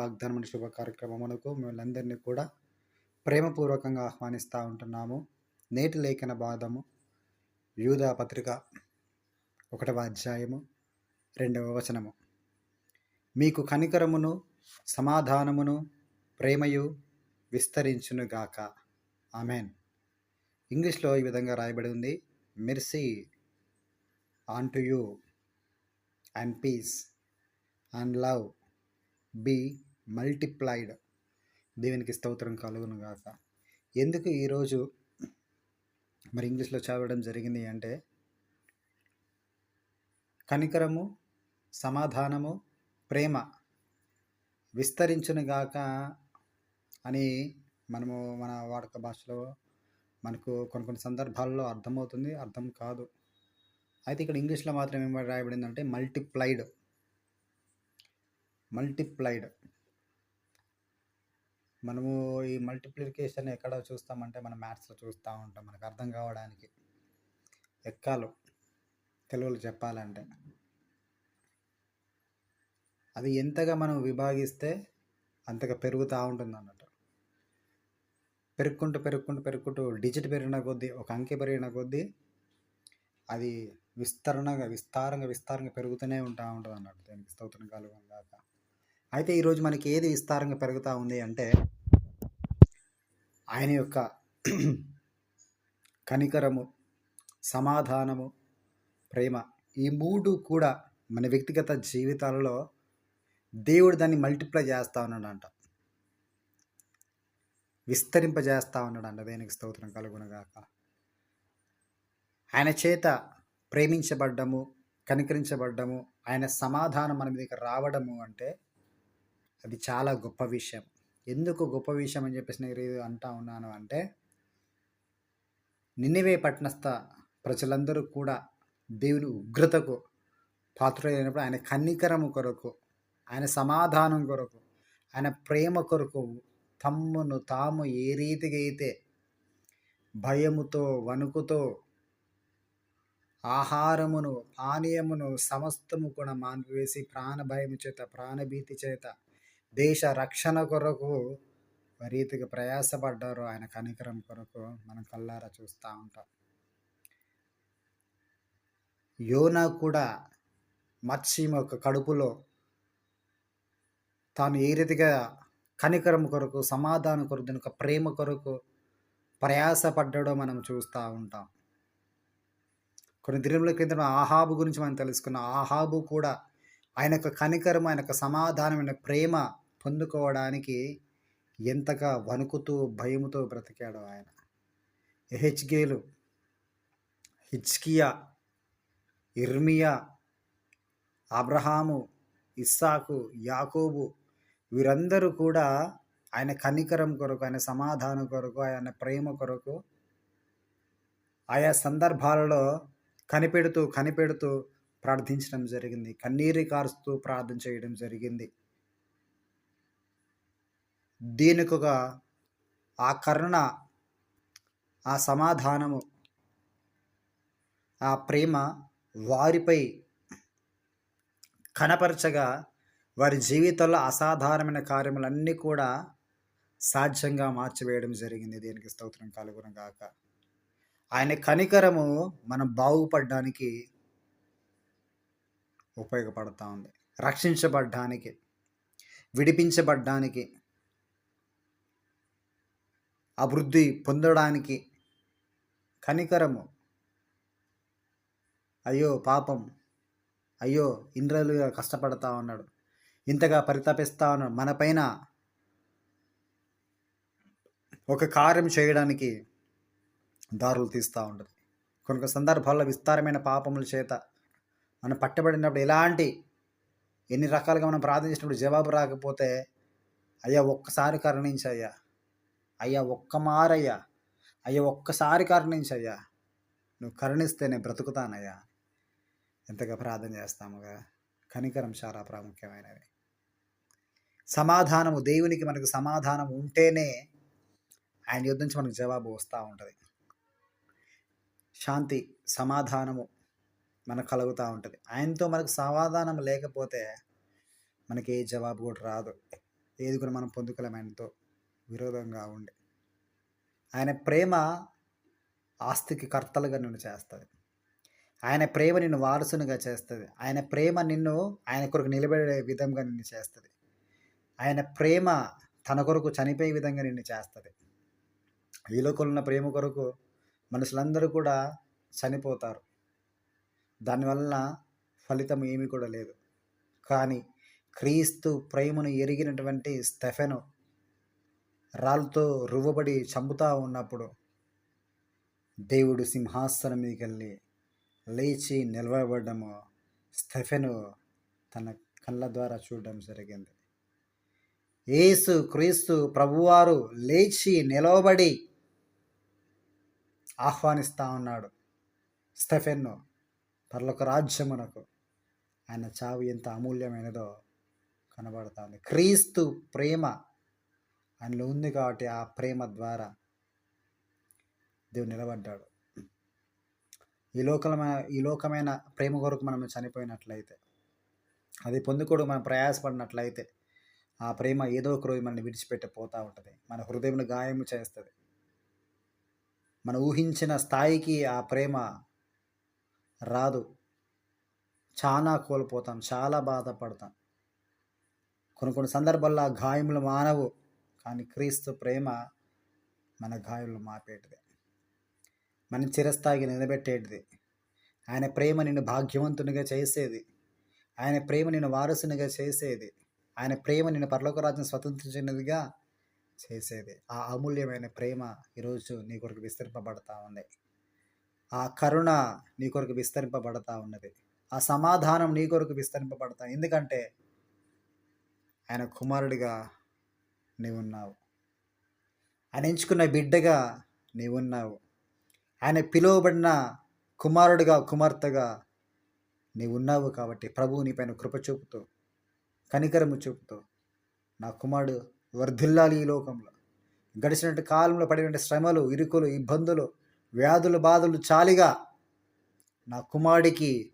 వాగ్దానం శుభ కార్యక్రమమునకు మిమ్మల్ని కూడా ప్రేమపూర్వకంగా ఆహ్వానిస్తూ ఉంటున్నాము. నేటి లేఖన బాధము యూదా పత్రిక ఒకటవ అధ్యాయము రెండవ వచనము. మీకు కనికరమును సమాధానమును ప్రేమయు విస్తరించునుగాక. ఆమెన్. ఇంగ్లీష్లో ఈ విధంగా రాయబడి ఉంది mercy unto you and peace and love be multiplied. దేవునికి స్తోత్రం కలుగును గాక. ఎందుకు ఈరోజు మరి ఇంగ్లీష్లో చదవడం జరిగింది అంటే కనికరము సమాధానము ప్రేమ విస్తరించునుగాక అని మనము మన వాడుక భాషలో మనకు కొన్ని కొన్ని సందర్భాల్లో అర్థమవుతుంది అర్థం కాదు. అయితే ఇక్కడ ఇంగ్లీష్లో మాత్రం ఏం రాయబడిందంటే మల్టిప్లైడ్. మల్టిప్లైడ్. మనము ఈ మల్టిప్లికేషన్ ఎక్కడ చూస్తామంటే మనం మ్యాథ్స్లో చూస్తూ ఉంటాం. మనకు అర్థం కావడానికి. ఎక్కాలు తెలుగులో చెప్పాలంటే. అది ఎంతగా మనం విభాగిస్తే అంతగా పెరుగుతూ ఉంటుంది అన్నట్టు పెరుక్కుంటూ పెరుక్కుంటూ పెరుక్కుంటూ డిజిట్ పెరిగిన కొద్దీ ఒక అంకె పెరిగిన కొద్దీ అది విస్తరణగా విస్తారంగా విస్తారంగా పెరుగుతూనే ఉంటా ఉంటుంది అన్నట్టు దానికి స్తోత్రం కలుగును అయితే ఈరోజు మనకి ఏది విస్తారంగా పెరుగుతూ ఉంది అంటే ఆయన యొక్క కనికరము సమాధానము ప్రేమ ఈ మూడు కూడా మన వ్యక్తిగత జీవితాలలో దేవుడు దాన్ని మల్టిప్లై చేస్తూ ఉన్నాడంట. విస్తరింపజేస్తూ ఉన్నాడంట. దేనికి స్తోత్రం కలుగునగాక. ఆయన చేత ప్రేమించబడ్డము కనికరించబడ్డము ఆయన సమాధానం మన మీదకి రావడము అంటే అది చాలా గొప్ప విషయం. ఎందుకు గొప్ప విషయం అని చెప్పేసి నేను ఇది అంటా ఉన్నాను అంటే నిన్నవే పట్టణస్థ ప్రజలందరూ కూడా దేవుని ఉగ్రతకు పాత్రైనప్పుడు ఆయన కన్నికరము కొరకు ఆయన సమాధానం కొరకు ఆయన ప్రేమ కొరకు తమ్మును తాము ఏ రీతిగా అయితే భయముతో వణుకుతో ఆహారమును పానీయమును సమస్తము కూడా మాన్పివేసి ప్రాణభయము చేత ప్రాణభీతి చేత దేశ రక్షణ కొరకు రీతిగా ప్రయాసపడ్డారు. ఆయన కనికరం కొరకు మనం కల్లారా చూస్తూ ఉంటాం. యోనా కూడా మత్స్యం యొక్క కడుపులో తాను ఏ రీతిగా కనికరం కొరకు సమాధానం కొరకు దాని యొక్క ప్రేమ కొరకు ప్రయాసపడ్డాడో మనం చూస్తూ ఉంటాం. కొన్ని దినముల క్రితం ఆహాబు గురించి మనం తెలుసుకున్న. ఆహాబు కూడా ఆయన యొక్క కనికరం ఆయన యొక్క సమాధానమైన ప్రేమ పొందుకోవడానికి ఎంతగా వణుకుతూ భయముతో బ్రతికాడు ఆయన. ఎహెచ్గేలు హిచ్కియా ఇర్మియా అబ్రహాము ఇస్సాకు యాకోబు వీరందరూ కూడా ఆయన కనికరం కొరకు ఆయన సమాధానం కొరకు ఆయన ప్రేమ కొరకు ఆయా సందర్భాలలో కనిపెడుతూ కనిపెడుతూ ప్రార్థించడం జరిగింది. కన్నీరు కారుస్తూ ప్రార్థన చేయడం జరిగింది. దీనికొక ఆ కరుణ ఆ సమాధానము ఆ ప్రేమ వారిపై కనపరచగా వారి జీవితంలో అసాధారణమైన కార్యములన్నీ కూడా సాధ్యంగా మార్చివేయడం జరిగింది. దీనికి స్తోత్రం. కలుగును గాక. ఆయన కనికరము మనం బాగుపడడానికి ఉపయోగపడుతూ ఉంది. రక్షించబడ్డానికి విడిపించబడ్డానికి అభివృద్ధి పొందడానికి కనికరము. అయ్యో పాపం. అయ్యో ఇంద్రలుగా కష్టపడతా ఉన్నాడు. ఇంతగా పరితపిస్తా ఉన్నాడు. మన పైన ఒక కార్యం చేయడానికి దారులు తీస్తూ ఉంటుంది. కొన్ని సందర్భాల్లో విస్తారమైన పాపముల చేత మనం పట్టబడినప్పుడు ఎలాంటి ఎన్ని రకాలుగా మనం ప్రార్థించినప్పుడు జవాబు రాకపోతే అయ్యా ఒక్కసారి కరుణించయ్యా. అయ్యా ఒక్క మారయ్యా. అయ్యా ఒక్కసారి కరుణించయ్యా. నువ్వు కరుణిస్తే నేను బ్రతుకుతానయ్యా. ఎంతగా ప్రార్థన చేస్తాముగా కనికరం చాలా ప్రాముఖ్యమైనది. సమాధానము దేవునికి మనకు సమాధానం ఉంటేనే ఆయన యుద్ధం నుంచి మనకు జవాబు వస్తూ ఉంటుంది. శాంతి సమాధానము మనకు కలుగుతూ ఉంటుంది. ఆయనతో మనకు సమాధానం లేకపోతే మనకి ఏ జవాబు కూడా రాదు. ఏది కూడా మనం పొందుకోలేము ఆయనతో. విరోధంగా ఉండే. ఆయన ప్రేమ ఆస్తికి కర్తలుగా నిన్ను చేస్తుంది. ఆయన ప్రేమ నిన్ను వారసునిగా చేస్తుంది. ఆయన ప్రేమ నిన్ను ఆయన కొరకు నిలబడే విధంగా నిన్ను చేస్తుంది. ఆయన ప్రేమ తన కొరకు చనిపోయే విధంగా నిన్ను చేస్తుంది. ఈ లోకంలో ప్రేమ కొరకు మనుషులందరూ కూడా చనిపోతారు. దానివల్ల ఫలితం ఏమీ కూడా లేదు. కానీ క్రీస్తు ప్రేమను ఎరిగినటువంటి స్టెఫెను రాళ్ళతో రువ్వబడి చంపుతా ఉన్నప్పుడు దేవుడు సింహాసనం మీదకి వెళ్ళి లేచి నిలబడము స్టెఫెను తన కళ్ళ ద్వారా చూడడం జరిగింది. యేసు క్రీస్తు ప్రభువారు లేచి నిలవబడి ఆహ్వానిస్తూ ఉన్నాడు. స్టెఫెన్ను పర్లొక రాజ్యమునకు ఆయన చావు ఎంత అమూల్యమైనదో కనబడుతుంది. క్రీస్తు ప్రేమ ఆయనలో ఉంది కాబట్టి ఆ ప్రేమ ద్వారా దేవుడు నిలబడ్డాడు. ఈ లోకమైన ఈ లోకమైన ప్రేమ కొరకు మనం చనిపోయినట్లయితే అది పొందుకోవడం మనం ప్రయాసపడినట్లయితే ఆ ప్రేమ ఏదో ఒక రోజు మనల్ని విడిచిపెట్టి పోతూ ఉంటుంది. మన హృదయం గాయము చేస్తుంది. మన ఊహించిన స్థాయికి ఆ ప్రేమ రాదు. చాలా కోల్పోతాం చాలా బాధపడతాం. కొన్ని కొన్ని సందర్భాల్లో ఆ గాయములు మానవు. కానీ క్రీస్తు ప్రేమ మన గాయములు మాపేటిది. మన చిరస్థాయికి నిలబెట్టేటిది. ఆయన ప్రేమ నిన్ను భాగ్యవంతునిగా చేసేది. ఆయన ప్రేమ నిన్ను వారసునిగా చేసేది. ఆయన ప్రేమ నిన్ను పరలోక రాజ్యం స్వతంత్రించినదిగా చేసేది. ఆ అమూల్యమైన ప్రేమ ఈరోజు నీ కొరకు విస్తరింపబడతా ఉంది. ఆ కరుణ నీ కొరకు విస్తరింపబడతా ఉన్నది. ఆ సమాధానం నీ కొరకు విస్తరింపబడతా ఎందుకంటే ఆయన కుమారుడిగా నీవున్నావు. ఆయన ఎంచుకున్న బిడ్డగా నీవున్నావు. ఆయన పిలువబడిన కుమారుడిగా కుమార్తెగా నీవున్నావు కాబట్టి ప్రభువు నీ పైన కృప చూపుతూ కనికరము చూపుతూ నా కుమారుడు వర్ధిల్లాలి ఈ లోకంలో. గడిచినట్టు కాలంలో పడిన శ్రమలు ఇరుకులు ఇబ్బందులు వ్యాధులు బాధలు చాలిగా నా కుమారుడికి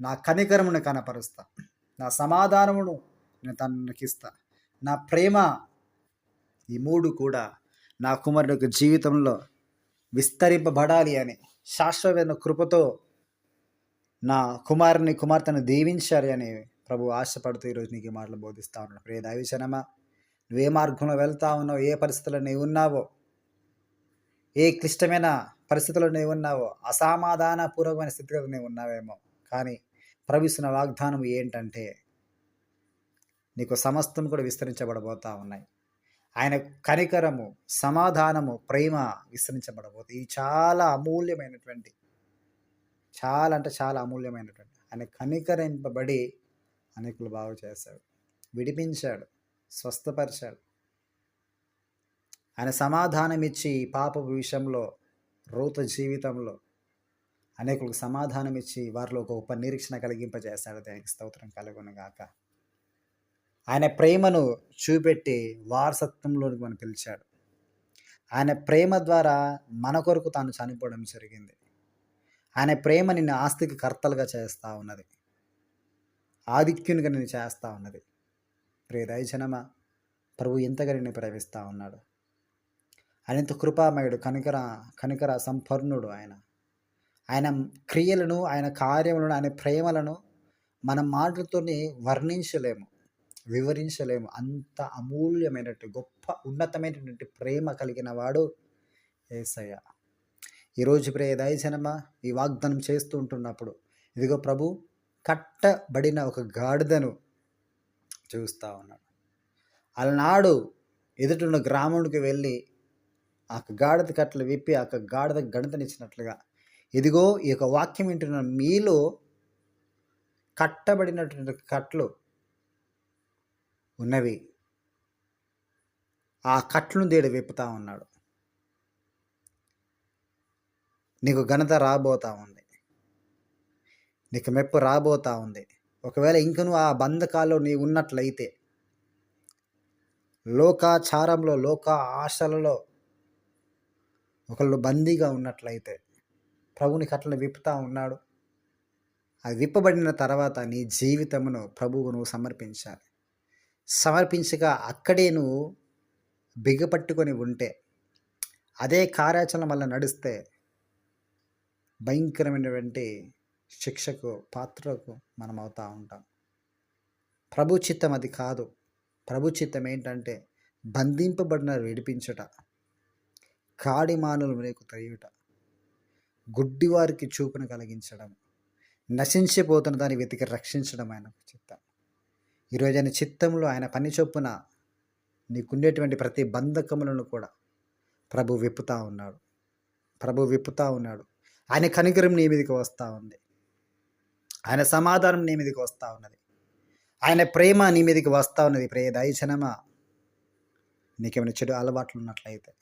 నా కనికరమును కనపరుస్తా. నా సమాధానమును నేను తనకిస్తా. నా ప్రేమ ఈ మూడు కూడా నా కుమారుడు యొక్క జీవితంలో విస్తరింపబడాలి అని శాశ్వతమైన కృపతో నా కుమారుని కుమార్తెను దీవించాలి అని ప్రభు ఆశపడుతూ ఈరోజు నీకు మాటలు బోధిస్తా ఉన్నాడు. ప్రియ దైవజనమా నువ్వు ఏ మార్గంలో వెళ్తా ఉన్నావు ఏ పరిస్థితుల్లో నీవు ఉన్నావో ఏ క్లిష్టమైన పరిస్థితుల్లో నీవు ఉన్నావో అసమాధానపూర్వకమైన స్థితిగతులు నీవు ఉన్నావేమో కానీ ప్రవిస్తున్న వాగ్దానం ఏంటంటే నీకు సమస్తం కూడా విస్తరించబడబోతా ఉన్నాయి. ఆయన కనికరము సమాధానము ప్రేమ విస్తరించబడబోతుంది ఇది చాలా అమూల్యమైనటువంటి చాలా అంటే చాలా అమూల్యమైనటువంటి. ఆయన కనికరింపబడి అనేకులు బాగు చేశాడు విడిపించాడు స్వస్థపరిచాడు. ఆయన సమాధానం ఇచ్చి పాప పాపపు విషయంలో రోత జీవితంలో అనేకులకు సమాధానం ఇచ్చి వారిలో ఒక గొప్ప నిరీక్షణ కలిగింపజేశాడు. దానికి స్తోత్రం కలుగునుగాక ఆయన ప్రేమను చూపెట్టి వారసత్వంలోనికి మనం పిలిచాడు. ఆయన ప్రేమ ద్వారా మన కొరకు తాను చనిపోవడం జరిగింది. ఆయన ప్రేమ నిన్ను ఆస్తికి కర్తలుగా చేస్తూ ఉన్నది. ఆధిక్యునిగా నేను చేస్తూ ఉన్నది. ప్రియ దయజనమ ప్రభు ఎంతగా నిన్ను ప్రేమిస్తూ ఉన్నాడు. ఆయన కృపామయుడు కనికర కనికర సంపన్నుడు ఆయన. ఆయన క్రియలను ఆయన కార్యములను ఆయన ప్రేమలను మన మాటలతోనే వర్ణించలేము. వివరించలేము. అంత అమూల్యమైనటువంటి గొప్ప ఉన్నతమైనటువంటి ప్రేమ కలిగిన వాడు ఏసయ్య. ఈరోజు ప్రే దయచనమా ఈ వాగ్దానం చేస్తూ ఉంటున్నప్పుడు ఇదిగో ప్రభు కట్టబడిన ఒక గాడిదను చూస్తూ ఉన్నాడు. అలనాడు ఎదుటిన్న గ్రాముడికి వెళ్ళి ఆ గాడిద కట్టలు విప్పి ఆ గాడిద గణితనిచ్చినట్లుగా ఇదిగో ఈ యొక్క వాక్యం వింటున్న మీలో కట్టబడినటువంటి కట్లు ఉన్నవి. ఆ కట్లను దేడు విప్పుతా ఉన్నాడు. నీకు ఘనత రాబోతా ఉంది. నీకు మెప్పు రాబోతా ఉంది. ఒకవేళ ఇంక నువ్వు ఆ బంధకాల్లో నీవు ఉన్నట్లయితే లోకాచారంలో లోక ఆశలలో ఒకళ్ళు బందీగా ఉన్నట్లయితే ప్రభుని కట్లను విప్పుతా ఉన్నాడు. అది విప్పబడిన తర్వాత నీ జీవితమును ప్రభువును సమర్పించాలి. సమర్పించగా అక్కడే నువ్వు బిగపట్టుకొని ఉంటే అదే కార్యాచరణ వల్ల నడిస్తే భయంకరమైనటువంటి శిక్షకు పాత్రకు మనం అవుతూ ఉంటాం. ప్రభు చిత్తం అది కాదు. ప్రభు చిత్తం ఏంటంటే బంధింపబడిన విడిపించుట కాడి మానులు నీకు గుడ్డివారికి చూపును కలిగించడం నశించిపోతున్న దాన్ని వెతికి రక్షించడం ఆయన చిత్తం. ఈరోజు ఆయన చిత్తంలో ఆయన పని చొప్పున నీకుండేటువంటి ప్రతి బంధకములను కూడా ప్రభు విప్పుతా ఉన్నాడు. ప్రభు విప్పుతా ఉన్నాడు. ఆయన కనికరం నీ మీదకి వస్తూ ఉంది. ఆయన సమాధానం నీ మీదకి వస్తూ ఉన్నది. ఆయన ప్రేమ నీ మీదకి వస్తూ ఉన్నది. ప్రియ దయచనమా నీకేమైనా చెడు అలవాట్లు ఉన్నట్లయితే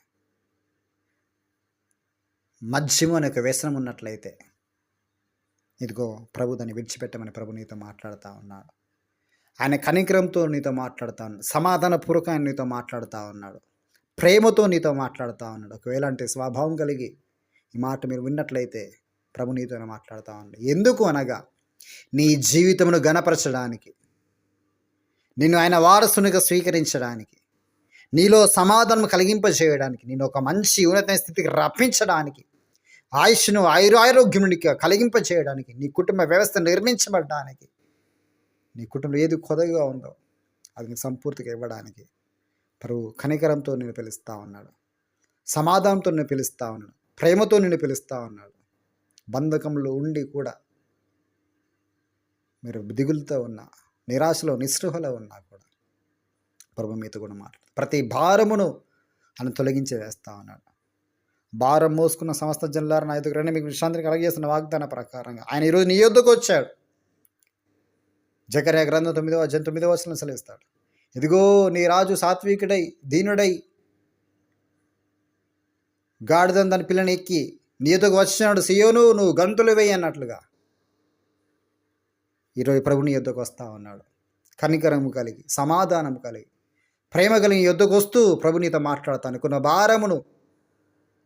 మధ్యము అనే ఒక వ్యసనం ఉన్నట్లయితే ఇదిగో ప్రభు దాన్ని విడిచిపెట్టమని ప్రభు నీతో మాట్లాడుతూ ఉన్నాడు. ఆయన కనికరంతో నీతో మాట్లాడుతూ ఉన్నాడు. సమాధానపూర్వక ఆయన నీతో మాట్లాడుతూ ఉన్నాడు. ప్రేమతో నీతో మాట్లాడుతూ ఉన్నాడు. ఒకవేళ అంటే స్వభావం కలిగి ఈ మాట మీరు విన్నట్లయితే ప్రభు నీతోనే మాట్లాడుతూ ఉన్నాడు. ఎందుకు అనగా నీ జీవితమును గణపరచడానికి నిన్ను ఆయన వారసునిగా స్వీకరించడానికి నీలో సమాధానం కలిగింపజేయడానికి నేను ఒక మంచి ఉన్నత స్థితికి రప్పించడానికి ఆయుష్ను ఆయురారోగ్యమునికి కలిగింపజేయడానికి నీ కుటుంబ వ్యవస్థ నిర్మించబడడానికి నీ కుటుంబం ఏది కొదవిగా ఉందో అది నీకు సంపూర్తిగా ఇవ్వడానికి ప్రభు కనికరంతో నేను పిలుస్తా ఉన్నాడు. సమాధానంతో నేను పిలుస్తా ఉన్నాడు. ప్రేమతో నేను పిలుస్తా ఉన్నాడు. బంధకంలో ఉండి కూడా మీరు దిగులుతో ఉన్న నిరాశలో నిస్పృహలో ఉన్నా కూడా ప్రభు మీతో కూడా మాట్లాడు. ప్రతి భారమును ఆయన తొలగించి వేస్తా ఉన్నాడు. భారం మోసుకున్న సమస్త జల్లారని ఐదుగురైనా మీకు విశ్రాంతిని కలగజేస్తున్న వాగ్దాన ప్రకారంగా ఆయన ఈరోజు నీ యొద్దకు వచ్చాడు. జకర్య గ్రంథం తొమ్మిదవ అధ్యాయం తొమ్మిదవ వచనం సెలవిస్తాడు. ఇదిగో నీ రాజు సాత్వికుడై దీనుడై గాడిదం తన పిల్లని ఎక్కి నీతోకి వచ్చినాడు సియోను నువ్వు గంతులు వేయి అన్నట్లుగా. ఈరోజు ప్రభుని యుద్ధకు వస్తా ఉన్నాడు. కనికరము కలిగి సమాధానం కలిగి ప్రేమ కలిగి నీ వస్తూ ప్రభునితో మాట్లాడతాను కొన్న భారమును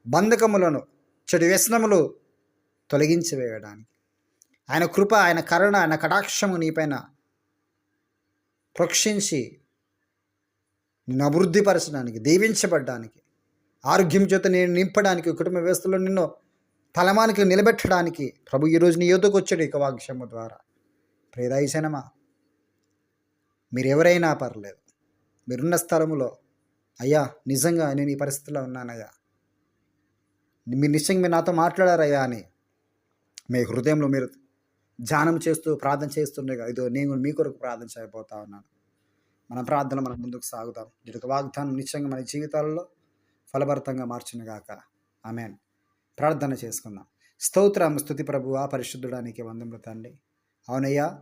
బంధకములను చెడు వ్యసనములు తొలగించి వేయడానికి ఆయన కృప ఆయన కరుణ ఆయన కటాక్షము నీపైన ప్రోక్షించి నిన్ను అభివృద్ధిపరచడానికి దీవించబడ్డానికి ఆరోగ్యం చేత నేను నింపడానికి కుటుంబ వ్యవస్థలో నిన్ను తలమానికి నిలబెట్టడానికి ప్రభు ఈరోజు నీ యుద్ధకు వచ్చాడు ఇక వాక్యము ద్వారా. ప్రేదాయిసనమా మీరు ఎవరైనా పర్లేదు. మీరున్న స్థలములో అయ్యా నిజంగా నేను ఈ పరిస్థితిలో ఉన్నానయ్యా. మీరు నిశ్చయంగా మీరు నాతో మాట్లాడారయ్యా అని మీ హృదయంలో మీరు ధ్యానం చేస్తూ ప్రార్థన చేస్తుండగా ఇదో నేను మీ కొరకు ప్రార్థన చేయబోతా ఉన్నాను. మన ప్రార్థన మనం ముందుకు సాగుతాం దీనికి వాగ్దానం నిశ్చయంగా మన జీవితాల్లో ఫలభరితంగా మార్చునుగాక ఆమెన్. ప్రార్థన చేసుకుందాం. స్తోత్రం స్థుతి ఆ పరిశుద్ధుడానికి వందములు తండ్రి. అవునయ్యా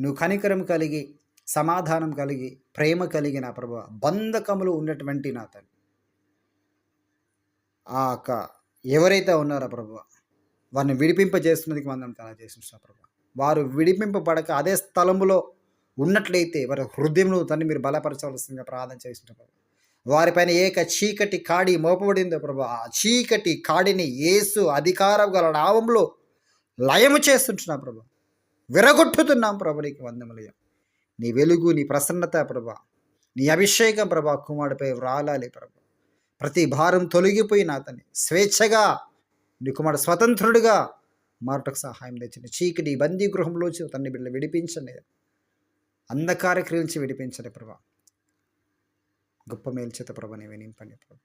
నువ్వు కనికరం కలిగి సమాధానం కలిగి ప్రేమ కలిగి నా ప్రభు బంధకములు ఉన్నటువంటి నా తండ్రి. ఆ యొక్క ఎవరైతే ఉన్నారో ప్రభు వారిని విడిపింపజేస్తున్నదికి మందం తన చేసిన ప్రభు. వారు విడిపింపబడక అదే స్థలములో ఉన్నట్లయితే వారి హృదయంలో తన్ని మీరు బలపరచవలసిందిగా ప్రార్థన చేసిన ప్రభు. వారిపైన ఏక చీకటి కాడి మోపబడిందో ప్రభు. ఆ చీకటి కాడిని ఏసు అధికారం గల నామంలో లయము చేస్తుంటున్నాం ప్రభు. విరగొట్టుతున్నాం ప్రభు నీకు వందములయం నీ వెలుగు నీ ప్రసన్నత ప్రభా. నీ అభిషేకం ప్రభా కుమారుడిపై వ్రాలాలి ప్రభు. ప్రతి భారం తొలగిపోయిన అతని స్వేచ్ఛగా నీ కుమారుడు స్వతంత్రుడిగా మారుటకు సహాయం తెచ్చింది. చీకటి బందీ గృహంలోంచి తన్ని బిడ్డ విడిపించండి. అంధకార క్రియ నుంచి విడిపించండి ప్రభా. గొప్ప మేలు చేత ప్రభని వినింపండి ప్రభా.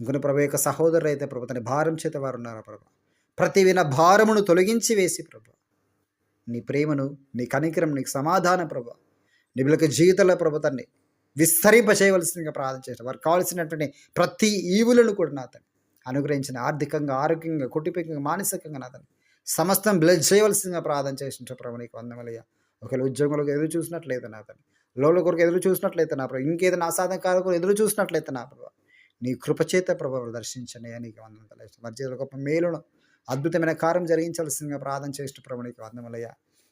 ఇంకొన ప్రభు యొక్క సహోదరులు అయితే ప్రభు తన భారం చేత వారు ఉన్నారా ప్రభా? ప్రతి విన భారమును తొలగించి వేసి ప్రభు నీ ప్రేమను నీ కనికరం నీకు సమాధాన ప్రభు నీ బిడ్డల జీవితంలో ప్రభుత్వాన్ని విస్తరింపచేయవలసిందిగా ప్రార్థన చేసిన వారు కావాల్సినటువంటి ప్రతి ఈవులను కూడా నాతని అనుగ్రహించిన ఆర్థికంగా ఆరోగ్యంగా కుటుంబంగా మానసికంగా నాదని సమస్తం బ్లెస్ చేయవలసిందిగా ప్రార్థన చేసిన ప్రభు నీకు వందమలయ్య ఒకవేళ ఉద్యోగంలోకి ఎదురు చూసినట్లయితే నాతని లోల కొరకు ఎదురు చూసినట్లయితే నా ప్రభు. ఇంకేదైనా అసాధకాలకు ఎదురు చూసినట్లయితే నా ప్రభు. నీ కృపచేత ప్రభు దర్శించండి నీకు వందం తెలియదు మరి గొప్ప మేలును అద్భుతమైన కార్యం జరిగించవలసిందిగా ప్రార్థన చేసిన ప్రభు నీకు వందమలయ్య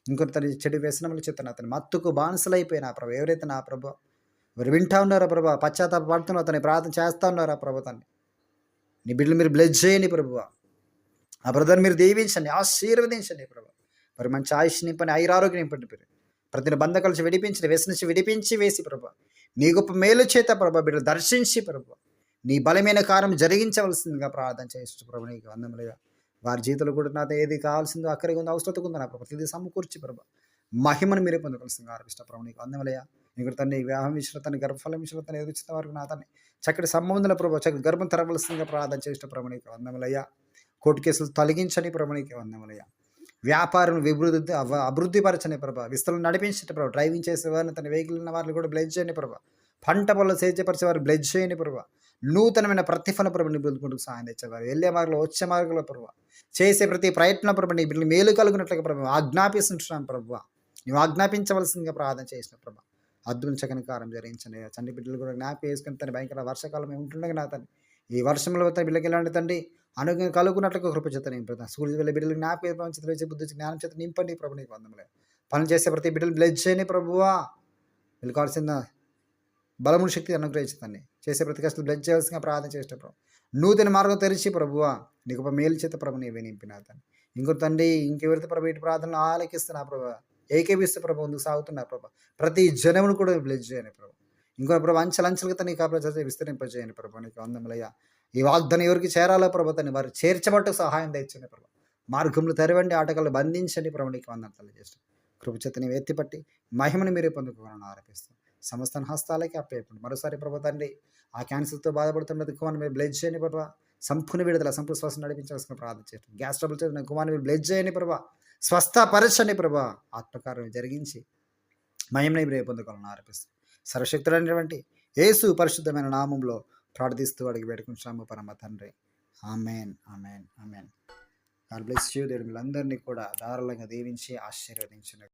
ఇంకొక తన చెడు వ్యసనములు చేత అతని మత్తుకు బానిసలైపోయిన ప్రభు. ఎవరైతే నా ప్రభు ఎవరు వింటా ఉన్నారా ప్రభా పశ్చాత్తాప పడుతున్నారు అతని ప్రార్థన చేస్తా ఉన్నారా ప్రభు తన్ని నీ బిడ్డలు మీరు బ్లెజ్ చేయండి ప్రభువ ఆ బ్రదర్ మీరు దీవించండి ఆశీర్వదించండి ప్రభు. మరి మంచి ఆయుష్ నింపండి ఐరారోగ్యం నింపండి మీరు ప్రతి బంధకాల నుంచి విడిపించి వేసి నుంచి విడిపించి వేసి ప్రభు. నీ గొప్ప మేలు చేత ప్రభా బిడ్డలు దర్శించి ప్రభు. నీ బలమైన కార్యం జరిగించవలసిందిగా ప్రార్థన చేస్తు ప్రభు నీకు వందములుగా. వారి జీవితంలో కూడా నాతో ఏది కావాల్సిందో అక్కడికి ఉంది అవసరతకు ఉందో నా ప్రభు. ప్రతిదీ సమకూర్చి ప్రభా. మహిమను మీరే పొందవలసిందిగా ఆరోపిస్తా ప్రభు నీకు వందములయ్యా నీకు తండ్రి వివాహం విషయంలో తన గర్భఫలం విషయంలో తను ఎదుర్చిన వారికి నా తన్ని చక్కటి సంబంధాల ప్రభు చక్కటి గర్భం తెరవలసిందిగా ప్రార్థన చేసిన ప్రభు వందములయ్యా. కోర్టు కేసులు తొలగించని ప్రభు నీకు వందములయ్యా. వ్యాపారం విభివృద్ధి అవ- అభివృద్ధి పరచని ప్రభా. విస్తరణ నడిపించండి ప్రభా. డ్రైవింగ్ చేసే వారిని తన వెహికల్ ఉన్న వారిని కూడా బ్లెజ్ చేయని ప్రభా. పంట పొలం సేద్యపరిచే వారు బ్లెజ్ చేయని ప్రభా. నూతనమైన ప్రతిఫల ప్రభు నీ బిడ్డలకు సాయం తెచ్చేవారు. వెళ్ళే మార్గంలో వచ్చే మార్గంలో ప్రభు. చేసే ప్రతి ప్రయత్నం ప్రభు నీ మేలు కలుగునట్లుగా ప్రభు. ఆజ్ఞాపిస్తుంటున్నాను ప్రభు. నువ్వు ఆజ్ఞాపించవలసిందిగా ప్రార్థన చేసిన ప్రభా. అద్భుతం చక్కని కారం జరిగించండి. చండి బిడ్డలు కూడా జ్ఞాపి వేసుకుని తన భయంకర వర్షాకాలం ఉంటుండగా నా తండ్రి ఈ వర్షంలో తన బిడ్డకి ఎలాంటి తండ్రి? అనుగ్రహం కలుగునట్లుగా కృప చేత నింపుతా స్కూల్ వెళ్ళే బిడ్డలు జ్ఞాపకం చేత బుద్ధి జ్ఞానం చేత నింపండి ప్రభు నీకు వందములే పని చేసే ప్రతి బిడ్డలు బ్లెజ్ చేయని ప్రభువా. వీళ్ళు కావాల్సిన బలముని శక్తి అనుగ్రహించదండి చేసే ప్రతి కష్టం బ్లెజ్ చేయాల్సిన ప్రార్థన చేసేటప్పుడు ప్రభు. నూతన మార్గం తెరిచి ప్రభువా. నీకు ఒక మేలు చేత ప్రభు నీవే నింపిన తండ్రి. ఇంకొక తండ్రి ఇంకెవరితో ప్రభు ఇటు ప్రార్థనలు ఆలకిస్తున్నా ప్రభు? ఏకేపిస్తూ ప్రభా ముందుకు సాగుతున్నారు ప్రభు. ప్రతి జనమును కూడా బ్లెజ్ చేయని ప్రభా. ఇంకో ప్రభా అంచెలంచెలుగా తన కాపలా విస్తరింపజేయని ప్రభా. నీకు అందములయ్యా ఈ వాగ్దానం ఎవరికి చేరాలో ప్రభా తను వారు చేర్చబట్టు సహాయం తెచ్చండి ప్రభా. మార్గములు తెరవండి ఆటగాళ్ళు బంధించండి ప్రభు. నీకు వందన తెలియజేస్తాం కృపచేత ఎత్తిపట్టి మహిమను మీరే పొందుకోవాలని ఆరోపిస్తాం సమస్త హస్తాలకి అప్పేపండి మరోసారి ప్రభు తండ్రి ఆ క్యాన్సర్తో బాధపడుతున్న కుమార్ని మీరు బ్లెజ్ చేయని ప్రభావ సంపూర్ణ విడుదల సంపూర్ణ శ్వాస నడిపించాల్సిన ప్రార్థన చేస్తాం గ్యాస్ ట్రబుల్ చేసిన కుమార్ని మీరు బ్లెజ్ చేయని ప్రభావ స్వస్థపరచండి ప్రభా ఆత్మకార్యం జరిగించి మహిమని మీరే పొందుకోవాలని ఆరోపిస్తుంది సర్వశక్తుడైనటువంటి యేసు పరిశుద్ధమైన నామంలో ప్రార్థిస్తూ అడిగి పెట్టుకుంటున్నాము పరమ తండ్రి. Amen amen amen. God bless you. దేవుడు వీళ్ళందరినీ కూడా ధారాళంగా దీవించి ఆశీర్వదించిన